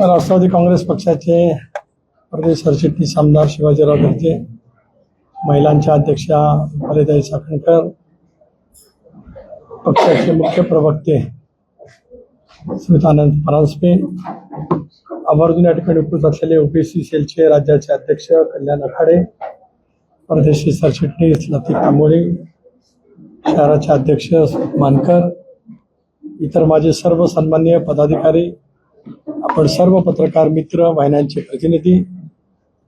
राष्ट्रवादी काँग्रेस पक्षाचे प्रदेश सरचिटणीस आमदार शिवाजीराव गर्जे महिलांच्या अध्यक्षा फलिताई साखणकर पक्षाचे मुख्य प्रवक्ते स्मितानंद परांजपे आवर्जून या ठिकाणी उपस्थित असलेले ओबीसी सेलचे राज्याचे अध्यक्ष कल्याण आखाडे परदेशी सरचिटणीस लतीफ तांबोळे शहराचे अध्यक्ष मानकर इतर माझे सर्व सन्मान्य पदाधिकारी आपण सर्व पत्रकार मित्र वाहिन्यांचे प्रतिनिधी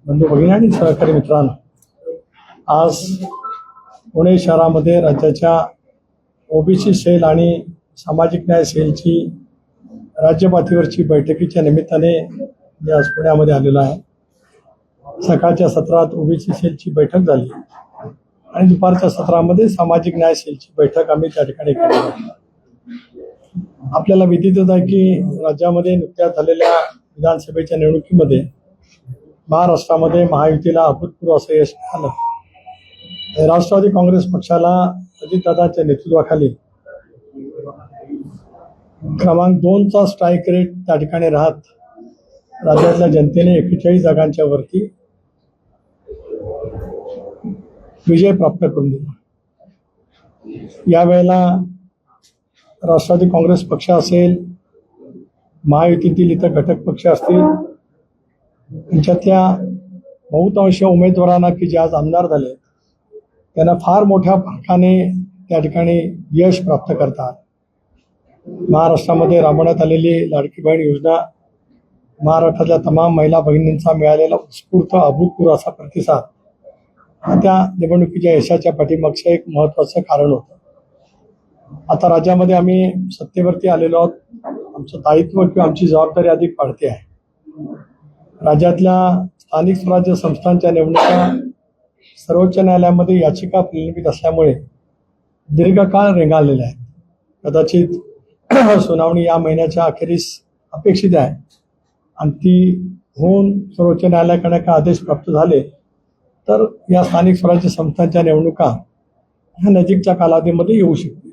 बंधू भगिनी आणि सहकारी मित्रांनो आज पुणे शहरामध्ये राज्याच्या ओबीसी सेल आणि सामाजिक न्याय सेलची राज्यपातळीवरची बैठकीच्या निमित्ताने मी आज पुण्यामध्ये आलेलो आहे. सकाळच्या सत्रात ओबीसी सेलची बैठक झाली आणि दुपारच्या सत्रामध्ये सामाजिक न्याय सेलची बैठक आम्ही त्या ठिकाणी केली आपल्याला विदितच आहे की राज्यामध्ये नुकत्याच झालेल्या विधानसभेच्या निवडणुकीमध्ये महाराष्ट्रामध्ये महायुतीला अभूतपूर्व असं यश मिळालं राष्ट्रवादी काँग्रेस पक्षाला अजितदादांच्या नेतृत्वाखाली क्रमांक दोनचा स्ट्राईक रेट त्या ठिकाणी राहत राज्यातल्या जनतेने एकेचाळीस जागांच्या वरती विजय प्राप्त करून दिला. यावेळेला राष्ट्रवादी काँग्रेस पक्ष असेल महायुतीतील इतर घटक पक्ष असतील त्यांच्यातल्या बहुतांश उमेदवारांना की जे आज आमदार झाले त्यांना फार मोठ्या फरकाने त्या ठिकाणी यश प्राप्त करतात. महाराष्ट्रामध्ये राबवण्यात आलेली लाडकी बहीण योजना महाराष्ट्रातल्या तमाम महिला भगिनींचा मिळालेला उत्स्फूर्त अभूतपूर्व असा प्रतिसाद त्या निवडणुकीच्या यशाच्या पाठीमागचं एक महत्त्वाचं कारण होतं. आता राज्यामध्ये आम्ही सत्तेवरती आलेलो आहोत. आमचं दायित्व किंवा आमची जबाबदारी अधिक वाढते आहे. राज्यातल्या स्थानिक स्वराज्य संस्थांच्या निवडणुका सर्वोच्च न्यायालयामध्ये याचिका प्रलंबित असल्यामुळे दीर्घकाळ रेंगाळलेल्या आहेत. कदाचित सुनावणी या महिन्याच्या अखेरीस अपेक्षित आहे. आणि ती होऊन सर्वोच्च न्यायालयाकडे का आदेश प्राप्त झाले तर या स्थानिक स्वराज्य संस्थांच्या निवडणुका ह्या नजीकच्या कालावधीमध्ये येऊ शकतील.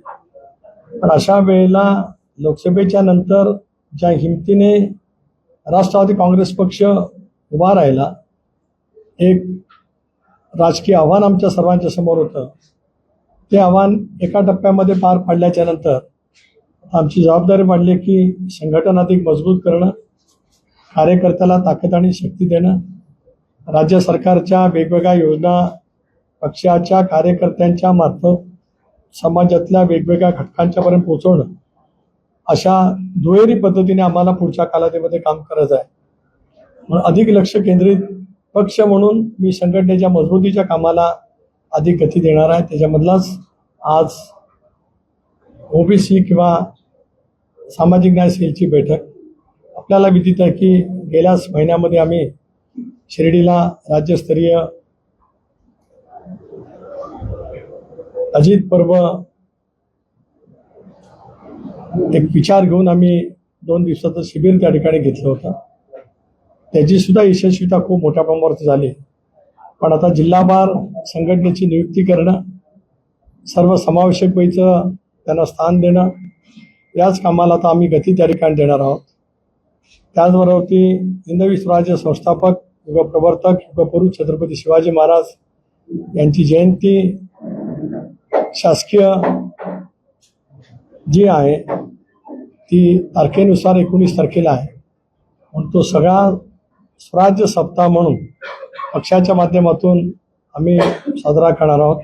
पण अशा वेळेला लोकसभेच्या नंतर ज्या हिमतीने राष्ट्रवादी काँग्रेस पक्ष उभा राहिला एक राजकीय आव्हान आमच्या सर्वांच्या समोर होतं. ते आव्हान एका टप्प्यामध्ये पार पाडल्याच्या नंतर आमची जबाबदारी वाढली की संघटन अधिक मजबूत करणं कार्यकर्त्याला ताकद आणि शक्ती देणं राज्य सरकारच्या वेगवेगळ्या योजना पक्षाच्या कार्यकर्त्यांच्या मार्फत समाजातल्या वेगवेगळ्या घटकांच्यापर्यंत पोहोचवणं अशा दुहेरी पद्धतीने आम्हाला पुढच्या कालावधीमध्ये काम करायचं आहे. म्हणून अधिक लक्ष केंद्रित पक्ष म्हणून मी संघटनेच्या मजबूतीच्या कामाला अधिक गती देणार आहे. त्याच्यामधलाच आज ओबीसी किंवा सामाजिक न्याय सेलची बैठक. आपल्याला विदित आहे की गेल्याच महिन्यामध्ये आम्ही शिर्डीला राज्यस्तरीय अजित पर्व एक विचार घेऊन आम्ही दोन दिवसाचं शिबिर त्या ठिकाणी घेतलं होतं. त्याची सुद्धा यशस्वीता खूप मोठ्या प्रमाणावरती झाली. पण आता जिल्हाभार संघटनेची नियुक्ती करणं सर्व समावेशक व्हायचं त्यांना स्थान देणं याच कामाला आता आम्ही गती त्या ठिकाणी देणार आहोत. त्याचबरोबरती हिंदवी स्वराज्य संस्थापक युगप्रवर्तक युगप्रभू छत्रपती शिवाजी महाराज यांची जयंती शासकीय जी आहे ती तारखेनुसार एकोणीस तारखेला आहे. म्हणून तो सगळा स्वराज्य सप्ताह म्हणून पक्षाच्या माध्यमातून आम्ही साजरा करणार आहोत.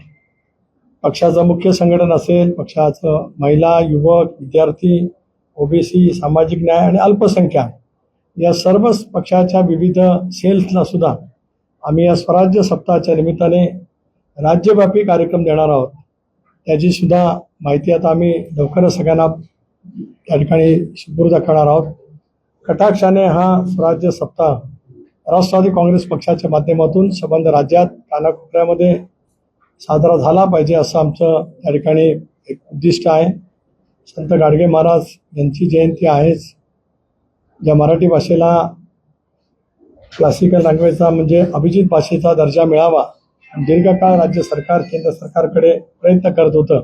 पक्षाचं मुख्य संघटन असेल पक्षाचं महिला युवक विद्यार्थी ओबीसी सामाजिक न्याय आणि अल्पसंख्याक या सर्वच पक्षाच्या विविध सेल्सला सुद्धा आम्ही या स्वराज्य सप्ताहाच्या निमित्ताने राज्यव्यापी कार्यक्रम देणार आहोत. त्याची सुद्धा माहिती आता आम्ही लवकरच सगळ्यांना त्या ठिकाणी सुपूर्द करणार आहोत. कटाक्षाने हा स्वराज्य सप्ताह राष्ट्रवादी काँग्रेस पक्षाच्या माध्यमातून संबंध राज्यात कानाकोपऱ्यामध्ये साजरा झाला पाहिजे असं आमचं त्या ठिकाणी एक उद्दिष्ट आहे. संत गाडगे महाराज यांची जयंती आहेच. ज्या मराठी भाषेला क्लासिकल लँग्वेजचा म्हणजे अभिजित भाषेचा दर्जा मिळावा दीर्घकाळ राज्य सरकार केंद्र सरकारकडे प्रयत्न करत होतं.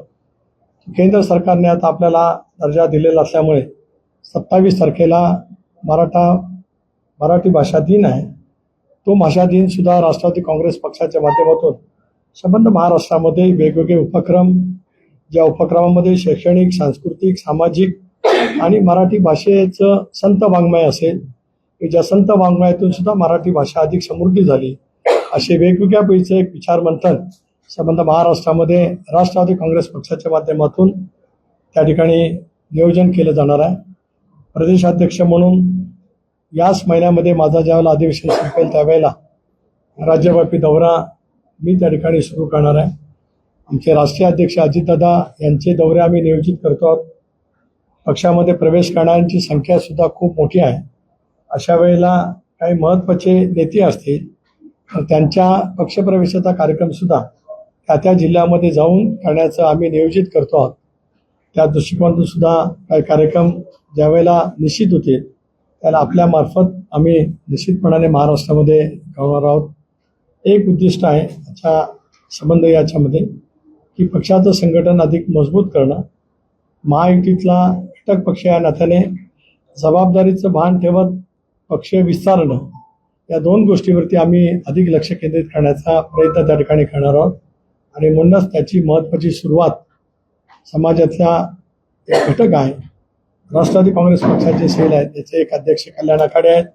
केंद्र सरकारने आता आपल्याला दर्जा दिलेला असल्यामुळे सत्तावीस तारखेला मराठा मराठी भाषा दिन आहे. तो भाषा दिन सुद्धा राष्ट्रवादी काँग्रेस पक्षाच्या माध्यमातून संबंध महाराष्ट्रामध्ये वेगवेगळे उपक्रम ज्या उपक्रमामध्ये शैक्षणिक सांस्कृतिक सामाजिक आणि मराठी भाषेचं संत वाङ्मय असेल. की ज्या संत वाङ्मयातून सुद्धा मराठी भाषा अधिक समृद्धी झाली. असे वेगवेगळ्या पैसे एक विचार मंथन संबंध महाराष्ट्रामध्ये राष्ट्रवादी काँग्रेस पक्षाच्या माध्यमातून त्या ठिकाणी नियोजन केलं जाणार आहे. प्रदेशाध्यक्ष म्हणून याच महिन्यामध्ये माझा ज्यावेळेला अधिवेशन संपेल त्यावेळेला राज्यव्यापी दौरा मी त्या ठिकाणी सुरू करणार आहे. आमचे राष्ट्रीय अध्यक्ष अजितदादा यांचे दौरे आम्ही नियोजित करतो आहोत. पक्षामध्ये प्रवेश करणाऱ्यांची संख्यासुद्धा खूप मोठी आहे. अशा वेळेला काही महत्त्वाचे नेते असतील त्यांच्या पक्षप्रवेशाचा कार्यक्रमसुद्धा त्या त्या जिल्ह्यामध्ये जाऊन करण्याचं आम्ही नियोजित करतो आहोत. त्या दृष्टिकोनातून सुद्धा काही कार्यक्रम ज्यावेळेला निश्चित होतील त्याला आपल्यामार्फत आम्ही निश्चितपणाने महाराष्ट्रामध्ये करणार आहोत. एक उद्दिष्ट आहे याचा संबंध याच्यामध्ये की पक्षाचं संघटन अधिक मजबूत करणं. महायुतीतला घटक पक्ष या नात्याने जबाबदारीचं भान ठेवत पक्ष विस्तारणं. या दोन गोष्टीवरती आम्ही अधिक लक्ष केंद्रित करण्याचा प्रयत्न त्या ठिकाणी करणार आहोत. आणि म्हणूनच त्याची महत्त्वाची सुरुवात समाजातला एक घटक आहे. राष्ट्रवादी काँग्रेस पक्षाचे सेल आहेत त्याचे एक अध्यक्ष कल्याण आखाडे आहेत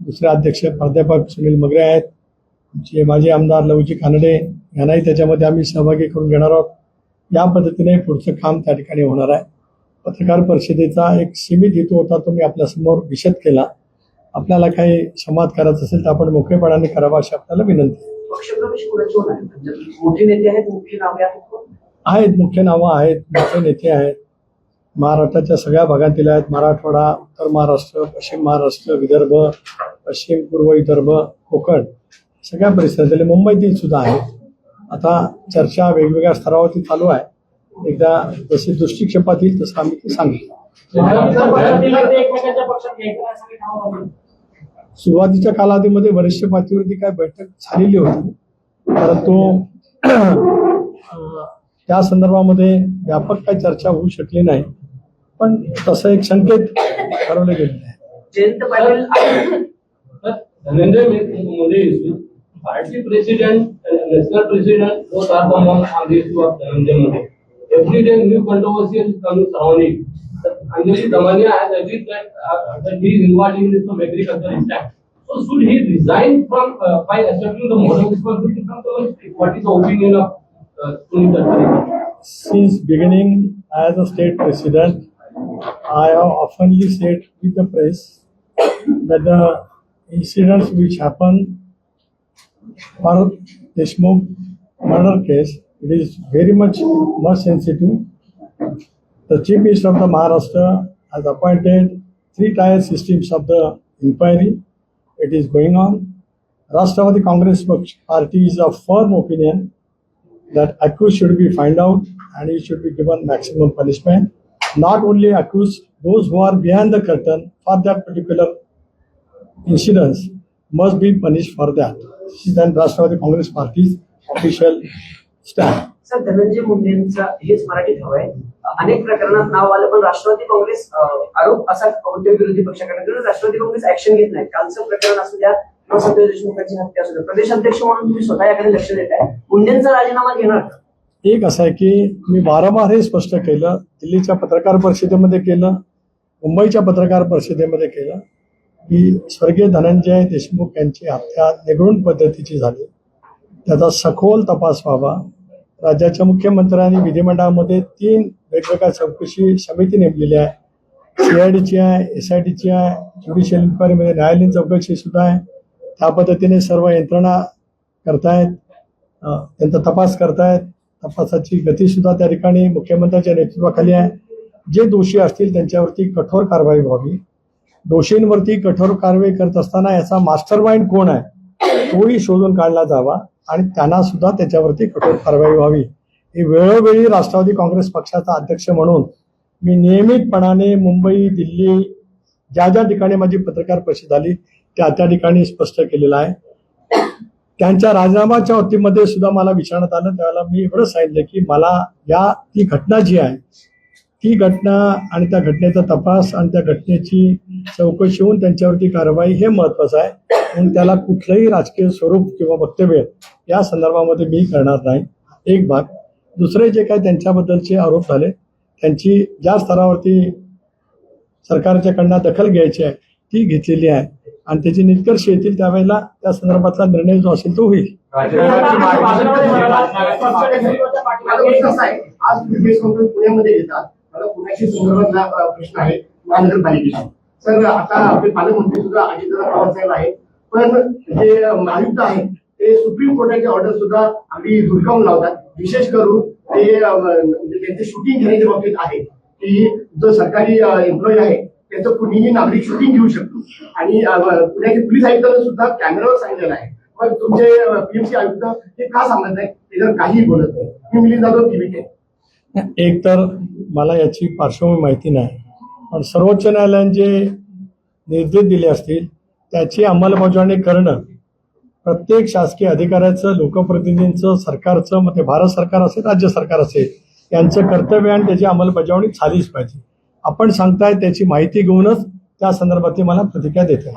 दुसरे अध्यक्ष प्राध्यापक सुनील मगरे आहेत आमचे माजी आमदार लवजी कानडे यांनाही त्याच्यामध्ये आम्ही सहभागी करून घेणार आहोत. या पद्धतीने पुढचं काम त्या ठिकाणी होणार आहे. पत्रकार परिषदेचा एक सीमित हेतू होता तो मी आपल्यासमोर विशद केला. आपल्याला काही संवाद करायचा असेल तर आपण मोकळेपणाने करावा अशी आपल्याला विनंती? म्हणजे मोठे नेते आहेत मुख्य नावे आहेत कोण? आहेत मुख्य नावं आहेत मोठे नेते आहेत. महाराष्ट्राच्या सगळ्या भागातील आहेत. मराठवाडा उत्तर महाराष्ट्र पश्चिम महाराष्ट्र विदर्भ पश्चिम पूर्व विदर्भ कोकण सगळ्या परिसरातील मुंबईतील सुद्धा आहेत. आता चर्चा वेगवेगळ्या स्तरावरती चालू आहे. एकदा जशी दृष्टिक्षेपात येईल तसं आम्ही ते सांगितलं सुरुवातीच्या कालावधीमध्ये वरिष्ठ पातळीवरती काय बैठक झालेली होती परंतु त्या संदर्भामध्ये व्यापक काही चर्चा होऊ शकली नाही. पण तसं एक संकेत ठरवले गेलेले आहे Jayant Patil. Dhananjay Modi issue, party president and national president both are the one Anjali Damania has agreed that, uh, that he is involved in this from agriculture attack. So should he resign from, uh, by accepting the moral responsibility from the ministry? What is the opinion of uh, Since beginning as a state president, I have often said with the press that the incidents which happened for Deshmukh murder case, it is very much much sensitive. The Chief Minister of the Maharashtra has appointed three tier systems of the inquiry. It is going on. Rashtravari Congress Party is of firm opinion that accused should be found out and he should be given maximum punishment. Not only accused, those who are behind the curtain for that particular incidents must be punished for that. This is then Rashtravari Congress Party's official stand. Sir Dhananjay मुंडेंचा हेच मराठीत हवं आहे. अनेक प्रकरणात नाव आलं पण राष्ट्रवादी काँग्रेस आरोप असा कोणत्या विरोधी पक्षाकडे राष्ट्रवादी काँग्रेस ऍक्शन घेत नाही. कालचं प्रकरण असू द्या किंवा देशमुखांची हत्या असू द्या प्रदेशाध्यक्ष म्हणून तुम्ही स्वतः याकडे लक्ष देत आहे. मुंडेंचा राजीनामा घेणार एक असं आहे की मी वारंवार हे स्पष्ट केलं दिल्लीच्या पत्रकार परिषदेमध्ये केलं मुंबईच्या पत्रकार परिषदेमध्ये केलं की स्वर्गीय धनंजय देशमुख यांची हत्या निगडून पद्धतीची झाली. त्याचा सखोल तपास व्हावा. राज्याच्या मुख्यमंत्र्यांनी विधिमंडळामध्ये तीन वेगवेगळ्या चौकशी समिती नेमलेली आहे. सी आय डीची आहे एस आय टीची आहे ज्युडिशियल इन्क्वायरीमध्ये न्यायालयीन चौकशी सुद्धा आहे. त्या पद्धतीने सर्व यंत्रणा करतायत त्यांचा तपास करतायत. तपासाची गतीसुद्धा त्या ठिकाणी मुख्यमंत्र्यांच्या नेतृत्वाखाली आहे. जे दोषी असतील त्यांच्यावरती कठोर कारवाई व्हावी. दोषींवरती कठोर कारवाई करत असताना याचा मास्टर माइंड कोण आहे तोही शोधून काढला जावा. आणि त्यांना सुद्धा त्याच्यावरती कठोर कारवाई व्हावी. ही वेळोवेळी राष्ट्रवादी काँग्रेस पक्षाचा अध्यक्ष म्हणून मी नियमितपणाने मुंबई दिल्ली ज्या ज्या ठिकाणी माझी पत्रकार परिषद झाली त्या त्या ठिकाणी स्पष्ट केलेलं आहे. त्यांच्या राजीनामाच्या बाबतीमध्ये सुद्धा मला विचारण्यात आलं. त्यावेळेला मी एवढं सांगितलं की मला या ती घटना जी आहे ती घटना आणि त्या घटनेचा तपास आणि त्या घटनेची चौकशी होऊन त्यांच्यावरती कारवाई हे महत्वाचं आहे. म्हणून त्याला कुठलंही राजकीय स्वरूप किंवा वक्तव्य या संदर्भामध्ये मी करणार नाही. एक भाग. दुसरे जे काही त्यांच्याबद्दलचे आरोप झाले त्यांची ज्या स्तरावरती सरकारच्याकडनं दखल घ्यायची आहे ती घेतलेली आहे. आणि त्याची निष्कर्ष येतील त्यावेळेला त्या संदर्भातला निर्णय जो असेल तो होईल. आज पुण्यामध्ये मला पुण्याशी संदर्भातला प्रश्न आहे. महानगरपालिकेचा सर आता आपले पालकमंत्री सुद्धा अजितदादा पवार आहे आहेत. पण जे आयुक्त आहेत ते सुप्रीम कोर्टाचे ऑर्डर सुद्धा अगदी धुडकावून लावतात. विशेष करून ते म्हणजे त्यांचे शूटिंग घेण्याच्या बाबतीत आहे. की जो सरकारी एम्प्लॉई आहे त्याचं कुणीही नागरिक शूटिंग घेऊ शकतो. आणि पुण्याचे पोलीस आयुक्तांना सुद्धा कॅमेरावर सांगितलेलं आहे. पण तुमचे पीएमसी आयुक्त ते का सांगत नाही? त्याच्यावर काहीही बोलत नाही. मी मिलिंद जाधव टीव्ही एक तर मला याची पार्श्वभूमी माहिती नाही. पण सर्वोच्च न्यायालयाने जे निर्देश दिले असतील त्याची अंमलबजावणी करणं प्रत्येक शासकीय अधिकाऱ्याचं लोकप्रतिनिधींचं सरकारचं मग ते भारत सरकार असेल राज्य सरकार असेल यांचं कर्तव्य आणि त्याची अंमलबजावणी झालीच पाहिजे. आपण सांगताय त्याची माहिती घेऊनच त्या संदर्भातली मला प्रतिक्रिया देते.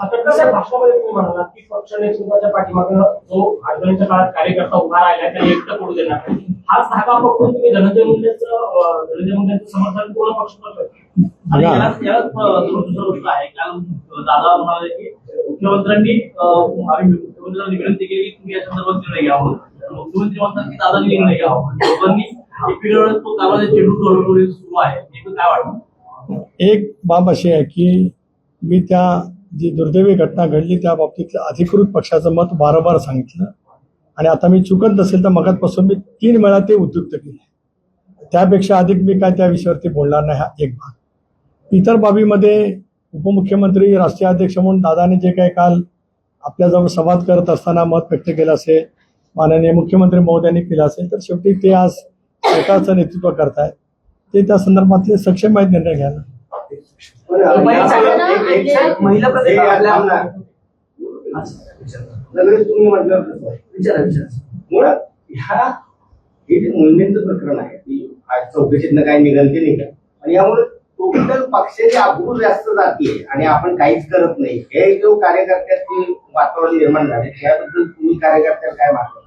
दादा म्हणाले की मुख्यमंत्र्यांनी मुख्यमंत्र्यांना विनंती केली की तुम्ही या संदर्भात निर्णय घ्यावा तर मुख्यमंत्री म्हणतात की दादानी निर्णय घ्यावा एकीकडे तो चेंडू सुरू आहे. हे काय वाटतं? एक बाब अशी आहे की मी त्या जी दुर्दैवी घटना घडली त्या बाबतीतलं अधिकृत पक्षाचं मत वारंवार सांगितलं. आणि आता मी चुकत नसेल तर मगातपासून मी तीन वेळा ते उद्युक्त केले. त्यापेक्षा अधिक मी काय त्या विषयावरती बोलणार नाही हा एक भाग. इतर बाबीमध्ये उपमुख्यमंत्री राष्ट्रीय अध्यक्ष म्हणून दादाने जे काही काल आपल्याजवळ संवाद करत असताना मत व्यक्त केलं असेल माननीय मुख्यमंत्री महोदयांनी केलं असेल तर शेवटी ते आज स्वतःचं नेतृत्व करतायत. ते त्या संदर्भातले सक्षम आहेत निर्णय घ्यायला. महिला प्रति आपल्या तुम्ही म्हटलं. विचारा विचारा. मुळात ह्या हे जे मुंडेंचं प्रकरण आहे की आज चौकशीतनं काय निघाल ते निघाल आणि यामुळे टोटल पक्षाची अब्रू जास्त जाते आणि आपण काहीच करत नाही. हे जो कार्यकर्त्याचे वातावरण निर्माण झाले त्याबद्दल तुम्ही कार्यकर्त्याला काय मागता?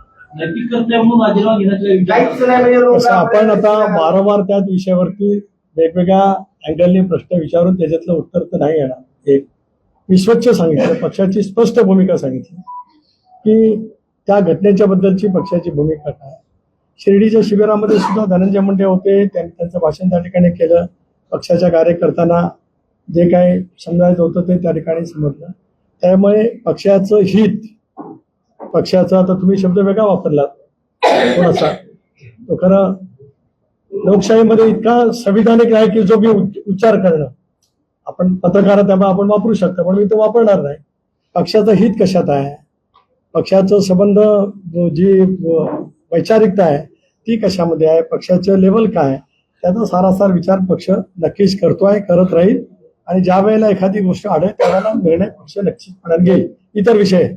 काहीच नाही म्हणजे आपण आता वारंवार त्याच विषयावरती वेगवेगळ्या अँगलने प्रश्न विचारून त्याच्यातलं उत्तर तर नाही येणार. एक मी स्वच्छ सांगितलं. पक्षाची स्पष्ट भूमिका सांगितली. की त्या घटनेच्या बद्दलची पक्षाची भूमिका काय? शिर्डीच्या शिबिरामध्ये सुद्धा धनंजय मुंडे होते. त्यांनी त्यांचं भाषण त्या ठिकाणी केलं. पक्षाच्या कार्यकर्त्यांना जे काही समजायचं होतं ते त्या ठिकाणी समजलं. त्यामुळे पक्षाचं हित पक्षाचा आता तुम्ही शब्द वेगळा वापरलात. थोडासा. तो खरं लोकशाहीमध्ये इतका संविधानिक आहे की जो मी उच्चार करणं. आपण पत्रकार त्यामुळे आपण वापरू शकतो पण मी तो वापरणार नाही. पक्षाचं हित कशात आहे? पक्षाचं संबंध जी वैचारिकता आहे ती कशामध्ये आहे? पक्षाचं लेवल काय? त्याचा सारासार विचार पक्ष नक्कीच करतो आहे करत राहील. आणि ज्या वेळेला एखादी गोष्ट आढळेल त्यावेळेला निर्णय पक्ष नक्कीच घेईल. इतर विषय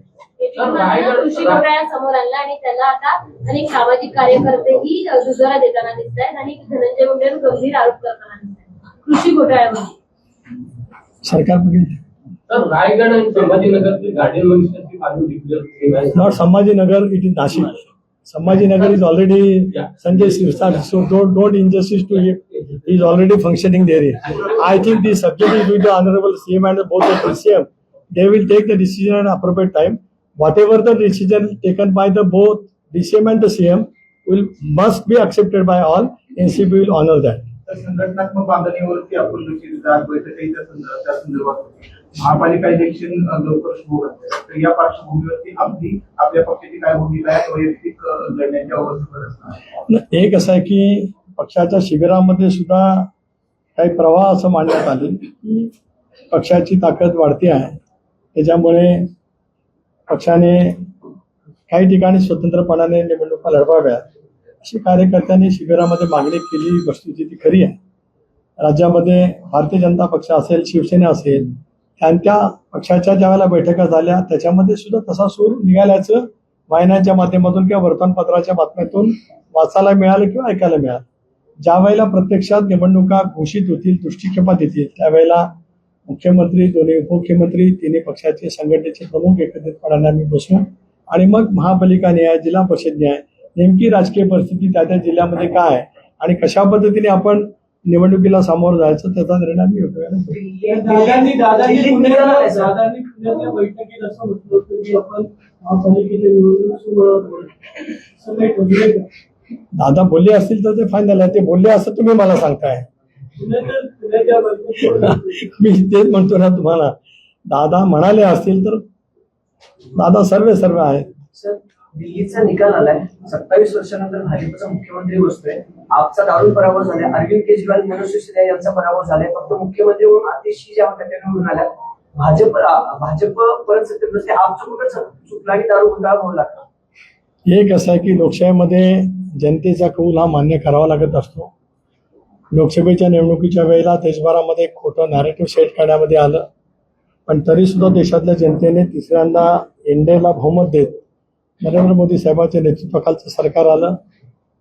कृषी घोटाळा समोर आणला आणि त्याला आता अनेक सामाजिक कार्यकर्तेही दुजोरा देताना दिसत आहेत आणि धनंजय मुंडेंवर गंभीर आरोप करताना दिसत आहेत कृषी घोटाळ्यामध्ये सरकार रायगड आणि Sambhajinagar it is Nashik Sambhajinagar is already Sanjay Sirsa, so don't, don't injustice to him. He is already functioning there. I think the subject is with the honorable CM and both the CM. They will take the decision at appropriate time. Whatever the decision taken by the both DCM and the CM will must be accepted by all. NCB will honor that. तर संघटनात्मक बांधणीवरती आपण देखील जात बैठकही त्या संदर्भात त्या संदर्भात होती. महापालिका इलेक्शन अ, लवकर सुरू होत आहे तर या पार्श्वभूमीवरती आपली आपल्या पक्षाची काय भूमिका आहे वैयक्तिक अ, लढण्याची अवस्थेवर असणार न- एक असं आहे की पक्षाच्या शिबिरामध्ये सुद्धा काही प्रवाह असं मांडण्यात आले की पक्षाची ताकद वाढते आहे त्याच्यामुळे पक्षाने काही ठिकाणी स्वतंत्रपणाने निवडणुका लढवाव्या अशी कार्यकर्त्यांनी शिबिरामध्ये मागणी केली. वस्तूची ती खरी आहे. राज्यामध्ये भारतीय जनता पक्ष असेल शिवसेना असेल त्यांच्या पक्षाच्या ज्या वेळेला बैठका झाल्या त्याच्यामध्ये सुद्धा तसा सूर निघाल्याचं वाहिन्यांच्या माध्यमातून किंवा वर्तमानपत्राच्या बातम्यातून वाचायला मिळालं किंवा ऐकायला मिळालं. ज्या वेळेला प्रत्यक्षात निवडणुका घोषित होतील दृष्टिक्षेपात येतील त्यावेळेला मुख्यमंत्री दोन्ही उपमुख्यमंत्री तिन्ही पक्षाचे संघटनेचे प्रमुख एकत्रितपणाने आम्ही बसू. आणि मग महापालिका न्याय जिल्हा परिषद न्याय नेमकी राजकीय परिस्थिती त्या त्या जिल्ह्यामध्ये काय आहे आणि कशा पद्धतीने आपण निवडणुकीला सामोरं जायचं त्याचा निर्णय का? दादा बोलले असतील तर ते फायनल आहे. ते बोलले असं तुम्ही मला सांगताय. मी तेच म्हणतो ना तुम्हाला दादा म्हणाले असतील तर दादा सर्व सर्व आहेत. दिल्लीचा निकाल आलाय. सत्तावीस वर्षानंतर भाजपचा मुख्यमंत्री बसतोय. आपचा दारुण पराभव झालाय. अरविंद केजरीवाल मनोज यांचा पराभव झालाय. फक्त मुख्यमंत्री म्हणून जेव्हा कॅप्टन म्हणून आल्या. भाजप भाजप परत सत्तेत बसते आपचं कुठं चुक- चुकला आणि दारू गुंडाळ होऊ लागला एक असं आहे की लोकशाहीमध्ये जनतेचा कौल हा मान्य करावा लागत असतो. लोकसभेच्या निवडणुकीच्या वेळेला देशभरामध्ये खोटं नॅरेटिव्ह सेट करण्यामध्ये आलं. पण तरीसुद्धा देशातल्या जनतेने तिसऱ्यांदा एनडीएला बहुमत देत नरेंद्र मोदी साहेबांच्या नेतृत्वाखालचं सरकार आलं.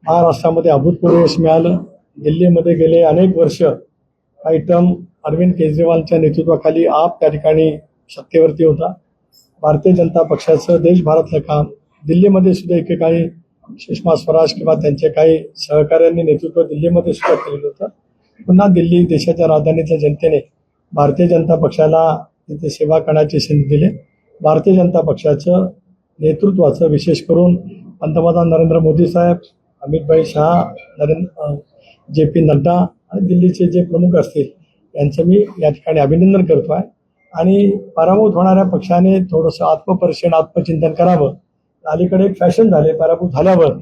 महाराष्ट्रामध्ये अभूतपूर्व यश मिळालं. दिल्लीमध्ये गेले अनेक वर्ष काही टर्म अरविंद केजरीवालच्या नेतृत्वाखाली आप त्या ठिकाणी सत्तेवरती होता. भारतीय जनता पक्षाचं देशभरातलं काम दिल्लीमध्ये सुद्धा एकेकाळी सुषमा स्वराज किंवा त्यांचे काही सहकाऱ्यांनी नेतृत्व दिल्लीमध्ये सुद्धा केलेलं होतं. पुन्हा दिल्ली देशाच्या राजधानीच्या जनतेने भारतीय जनता पक्षाला तिथे सेवा करण्याची संधी दिली. भारतीय जनता पक्षाचं नेतृत्वाचं विशेष करून पंतप्रधान नरेंद्र मोदी साहेब अमितभाई शहा नरेंद्र जे पी नड्डा आणि दिल्लीचे जे प्रमुख असतील यांचं मी या ठिकाणी अभिनंदन करतो आहे आणि पराभूत होणाऱ्या पक्षाने थोडंसं आत्मपरिक्षण आत्मचिंतन करावं अलीकडे एक फॅशन झाले पराभूत झाल्यावर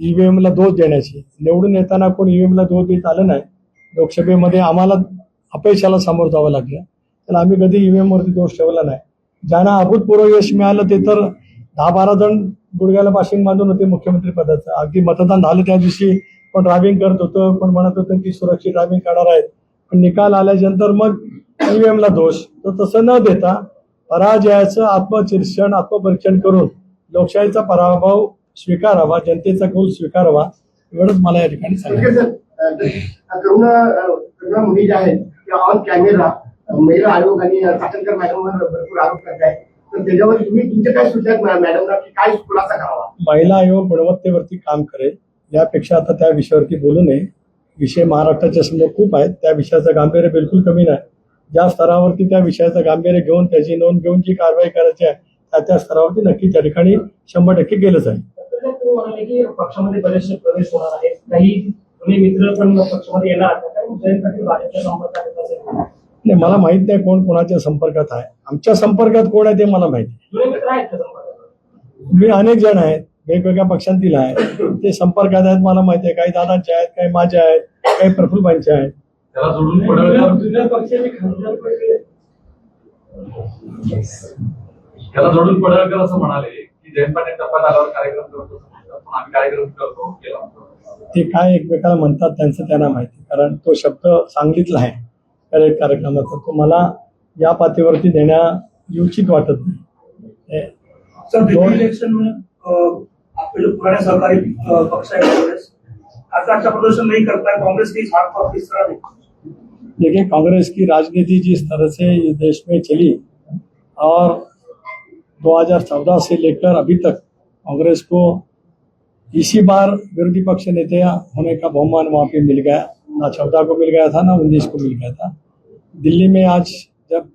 ईव्हीएमला दोष देण्याची. निवडून येताना कोण ईव्हीएमला दोष देत आलं नाही लोकसभेमध्ये आम्हाला अपयशाला सामोरं जावं लागलं. तर आम्ही कधी ईव्हीएम वरती दोष ठेवला नाही. ज्यांना अभूतपूर्व यश मिळालं ते तर दहा बारा जण गुडघ्याला पाशिंग बांधून होते मुख्यमंत्री पदाचं. अगदी मतदान झालं त्या दिवशी कोण ड्रायव्हिंग करत होतं कोण म्हणत होतं की सुरक्षित ड्रायव्हिंग करणार आहेत. पण निकाल आल्याच्यानंतर मग ईव्हीएम ला दोष. तर तसं न देता पराजयाचं आत्मचिर्षण आत्मपरीक्षण करून लोकशाहीचा पराभव स्वीकारावा जनतेचा कौल स्वीकारावा एवढंच मला या ठिकाणी करुणा मुली ज्या आहेत त्या ऑन कॅमेरा महिला आयोग आणि मॅडमवर भरपूर आरोप करताय तर त्याच्यावर तुम्ही तुमच्या काय सूचना आहेत मॅ- मॅडमला की काय खुलासा करावा? महिला आयोग गुणवत्तेवरती काम करेल यापेक्षा आता त्या विषयावरती बोलू नये. विषय महाराष्ट्राच्या समोर खूप आहेत त्या विषयाचं गांभीर्य बिलकुल कमी नाही. ज्या स्तरावरती त्या विषयाचं गांभीर्य घेऊन त्याची नोंद घेऊन जी कारवाई करायची आहे त्या त्या स्तरावरती नक्की त्या ठिकाणी शंभर टक्के गेलंच आहे पक्षामध्ये बरेचसे प्रवेश होणार आहेत. काही मित्र पण पक्षामध्ये येणार. नाही मला माहीत नाही कोण कोणाच्या संपर्कात आहे. आमच्या संपर्कात कोण आहे ते मला माहिती मी अनेक जण आहेत. वेगवेगळ्या पक्षांतील आहेत. ते संपर्कात आहेत मला माहिती आहे काही दादांचे आहेत काही माझे आहेत काही प्रफुल्लबाईंचे आहेत. त्याला सोडून त्याला जोडून पडळकर असं म्हणाले की जयंत पाटील टप्प्यात आल्यावर कार्यक्रम करतो पण आम्ही कार्यक्रम करतो केला ते काय एकमेकाला म्हणतात त्यांचं त्यांना माहिती. कारण तो शब्द सांगितला आहे एक कार्यक्रमाचा. तो मला या पातळीवरती देण्या उचित वाटत नाही. पुराने पक्ष है कांग्रेस. अच्छा अच्छा प्रदर्शन नहीं कर पाए कांग्रेस की हाथ पर किस तरह देखी? देखिए कांग्रेस की राजनीति जिस तरह से इस देश में चली और 2014 से लेकर अभी तक कांग्रेस को इसी बार विरोधी पक्ष नेता होने का बहुमान वहाँ पे मिल गया। ना चौदह को मिल गया था, ना उन्नीस को मिल गया था। दिल्ली में आज जब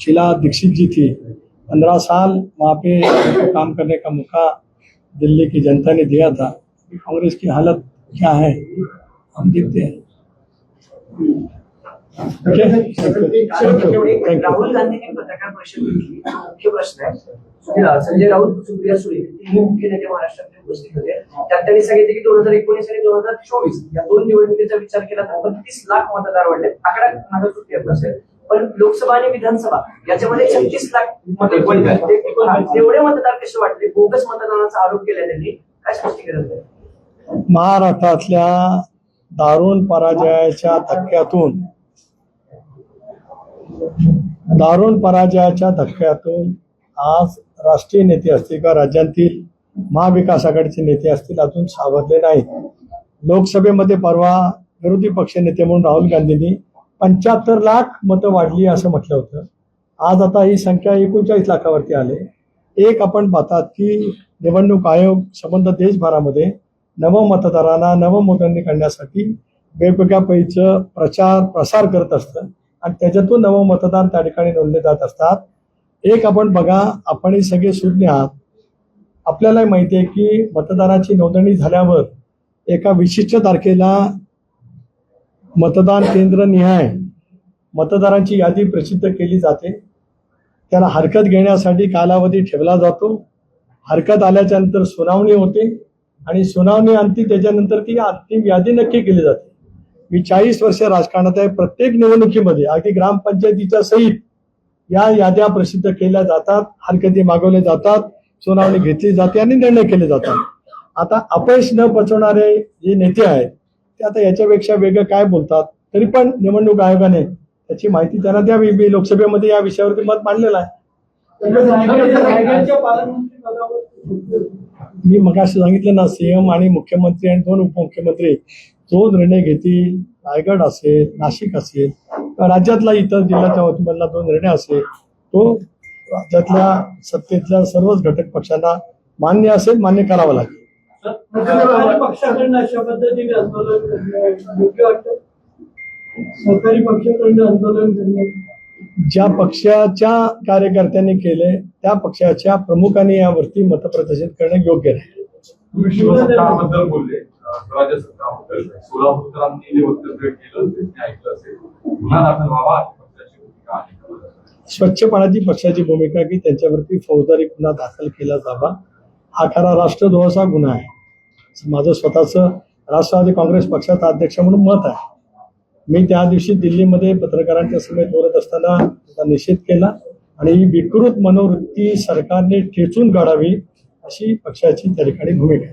शीला दीक्षित जी थी, पंद्रह साल वहाँ पे उनको काम करने का मौका दिल्ली की जनता ने दिया था। कांग्रेस की हालत क्या है, हम देखते हैं। राहुल गांधींनी पत्रकार परिषद घेतली मुख्य प्रश्न आहे संजय राऊत सुप्रिया सुळे हे मुख्य नेते महाराष्ट्रात उपस्थित होते त्यात त्यांनी सांगितले की दोन हजार एकोणीस आणि दोन हजार चोवीस या दोन निवडणुकीचा विचार केला तर बत्तीस लाख मतदार वाढले आकडा माझा चुकी असेल पण लोकसभा आणि विधानसभा याच्यामध्ये छत्तीस लाख एवढे तेवढे मतदार कसे वाटले बोगस मतदानाचा आरोप केला त्यांनी काय स्पष्टीकरण महाराष्ट्रातल्या दारुण पराजयाच्या धक्क्यातून दारुण पराजयाच्या धक्क्यातून आज राष्ट्रीय नेते असतील किंवा राज्यांतील महाविकास आघाडीचे नेते असतील अजून सावरले नाहीत. लोकसभेमध्ये परवा विरोधी पक्ष नेते म्हणून राहुल गांधींनी पंच्याहत्तर लाख मतं वाढली असं म्हटलं होतं. आज आता ही संख्या एकोणचाळीस लाखावरती आले. एक आपण पाहतात की निवडणूक आयोग संबंध देशभरामध्ये नवमतदारांना नवमोतांनी करण्यासाठी वेगवेगळ्या पैचं प्रचार प्रसार करत असतं. आणि त्याच्यातून नवं मतदान त्या ठिकाणी नोंदले जात असतात. एक आपण बघा आपण हे सगळे शून्य आहात. आपल्याला माहिती आहे की मतदानाची नोंदणी झाल्यावर एका विशिष्ट तारखेला मतदान केंद्र निहाय मतदारांची यादी प्रसिद्ध केली जाते. त्याला हरकत घेण्यासाठी कालावधी ठेवला जातो. हरकत आल्याच्यानंतर सुनावणी होते आणि सुनावणी अंती त्याच्यानंतर ती अंतिम यादी नक्की केली जाते. मी चाळीस वर्ष राजकारणात आहे. प्रत्येक निवडणुकीमध्ये अगदी ग्रामपंचायतीच्या सहित या याद्या प्रसिद्ध केल्या जातात हरकती मागवल्या जातात सुनावणी घेतली जाते आणि निर्णय केले जातात. आता अपयश न पचवणारे जे नेते आहेत ते आता याच्यापेक्षा वेगळं काय बोलतात? तरी पण निवडणूक आयोगाने त्याची माहिती त्यांना द्यावी. मी लोकसभेमध्ये या विषयावरती मत मांडलेलं आहे. मी मगाशी सांगितलं ना सीएम आणि मुख्यमंत्री आणि दोन उपमुख्यमंत्री जो निर्णय घेतील रायगड असेल नाशिक असेल राज्यातला इतर जिल्ह्याच्या वतीमधला जो निर्णय असेल तो राज्यातल्या सत्तेतल्या सर्वच घटक पक्षांना मान्य असेल मान्य करावा लागेल. ज्या पक्षाच्या कार्यकर्त्यांनी केले त्या पक्षाच्या प्रमुखांनी यावरती मतप्रदर्शन करणं योग्य राहील तुम्ही शिवसत्ताबद्दल बोलले. अं, सोलापूरकरांनी जे वक्तव्य केलं ते मी ऐकलं असेल. पुन्हा दाखल व्हावा पक्षाची भूमिका आहे. स्वच्छपणाची पक्षाची भूमिका की त्यांच्यावरती फौजदारी गुन्हा दाखल केला जावा? हा खरा राष्ट्रद्रोहाचा गुन्हा आहे. माझं स्वतःचं राष्ट्रवादी काँग्रेस पक्षाचा अध्यक्ष म्हणून मत आहे. मी त्या दिवशी दिल्लीमध्ये पत्रकारांच्या समेत बोलत असताना निषेध केला आणि ही विकृत मनोवृत्ती सरकारने ठेचून काढावी अशी पक्षाची त्या ठिकाणी भूमिका आहे